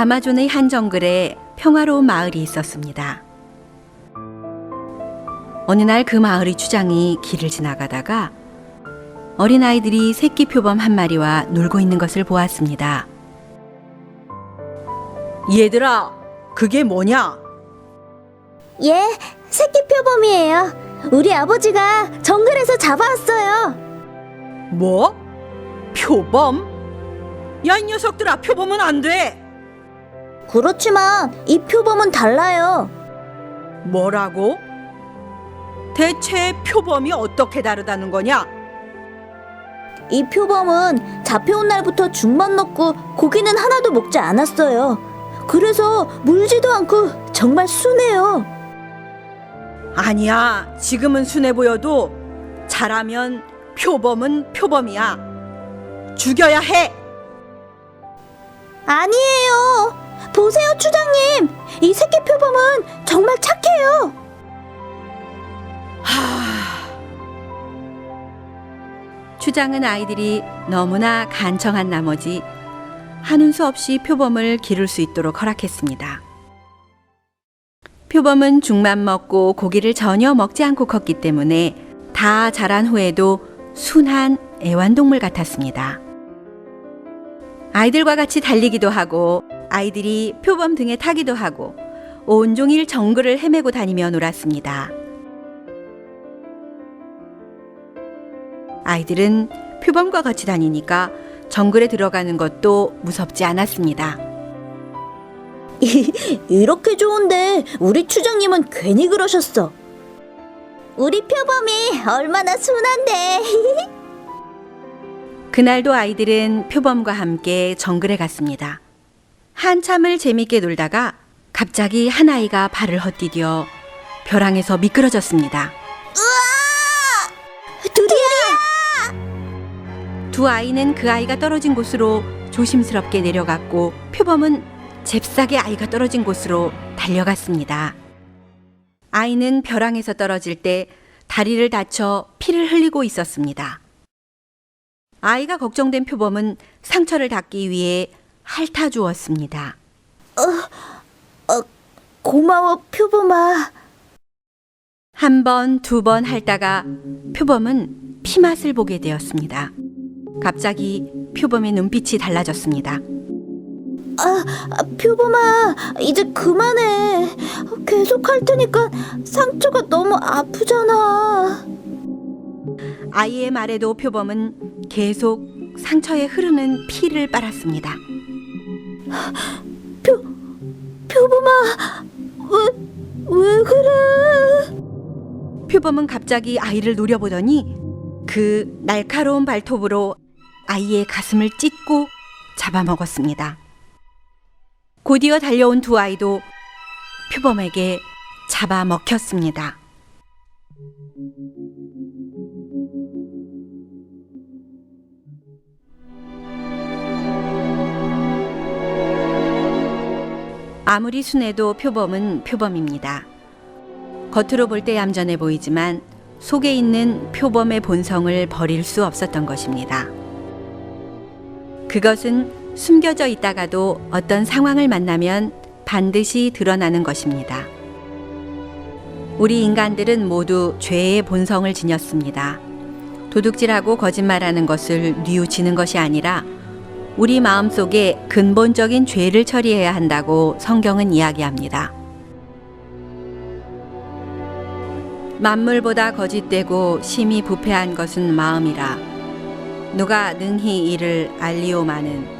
아마존의 한 정글에 평화로운 마을이 있었습니다. 어느 날 그 마을의 주장이 길을 지나가다가 어린아이들이 새끼 표범 한 마리와 놀고 있는 것을 보았습니다. 얘들아, 그게 뭐냐? 예, 새끼 표범이에요. 우리 아버지가 정글에서 잡아왔어요. 뭐? 표범? 야, 이 녀석들아, 표범은 안 돼! 그렇지만 이 표범은 달라요. 뭐라고? 대체 표범이 어떻게 다르다는 거냐? 이 표범은 잡혀온 날부터 죽만 먹고 고기는 하나도 먹지 않았어요. 그래서 물지도 않고 정말 순해요. 아니야, 지금은 순해 보여도 잘하면 표범은 표범이야. 죽여야 해! 아니에요. 추장님. 이 새끼 표범은 정말 착해요. 추장은 아이들이 너무나 간청한 나머지 하는 수 없이 표범을 기를 수 있도록 허락했습니다. 표범은 죽만 먹고 고기를 전혀 먹지 않고 컸기 때문에 다 자란 후에도 순한 애완동물 같았습니다. 아이들과 같이 달리기도 하고 아이들이 표범 등에 타기도 하고 온종일 정글을 헤매고 다니며 놀았습니다. 아이들은 표범과 같이 다니니까 정글에 들어가는 것도 무섭지 않았습니다. 이렇게 좋은데 우리 추장님은 괜히 그러셨어. 우리 표범이 얼마나 순한데. 그날도 아이들은 표범과 함께 정글에 갔습니다. 한참을 재밌게 놀다가 갑자기 한 아이가 발을 헛디뎌 벼랑에서 미끄러졌습니다. 둘이야. 두 아이는 그 아이가 떨어진 곳으로 조심스럽게 내려갔고 표범은 잽싸게 아이가 떨어진 곳으로 달려갔습니다. 아이는 벼랑에서 떨어질 때 다리를 다쳐 피를 흘리고 있었습니다. 아이가 걱정된 표범은 상처를 닦기 위해 핥아주었습니다. 고마워, 표범아. 한 번, 두 번 핥다가 표범은 피맛을 보게 되었습니다. 갑자기 표범의 눈빛이 달라졌습니다. 아, 표범아, 이제 그만해. 계속 할 테니까 상처가 너무 아프잖아. 아이의 말에도 표범은 계속 상처에 흐르는 피를 빨았습니다. 표범아, 왜, 왜 그래? 표범은 갑자기 아이를 노려보더니 그 날카로운 발톱으로 아이의 가슴을 찢고 잡아먹었습니다. 곧이어 달려온 두 아이도 표범에게 잡아먹혔습니다. 아무리 순해도 표범은 표범입니다. 겉으로 볼 때 얌전해 보이지만 속에 있는 표범의 본성을 버릴 수 없었던 것입니다. 그것은 숨겨져 있다가도 어떤 상황을 만나면 반드시 드러나는 것입니다. 우리 인간들은 모두 죄의 본성을 지녔습니다. 도둑질하고 거짓말하는 것을 뉘우치는 것이 아니라 우리 마음 속에 근본적인 죄를 처리해야 한다고 성경은 이야기합니다. 만물보다 거짓되고 심히 부패한 것은 마음이라 누가 능히 이를 알리오마는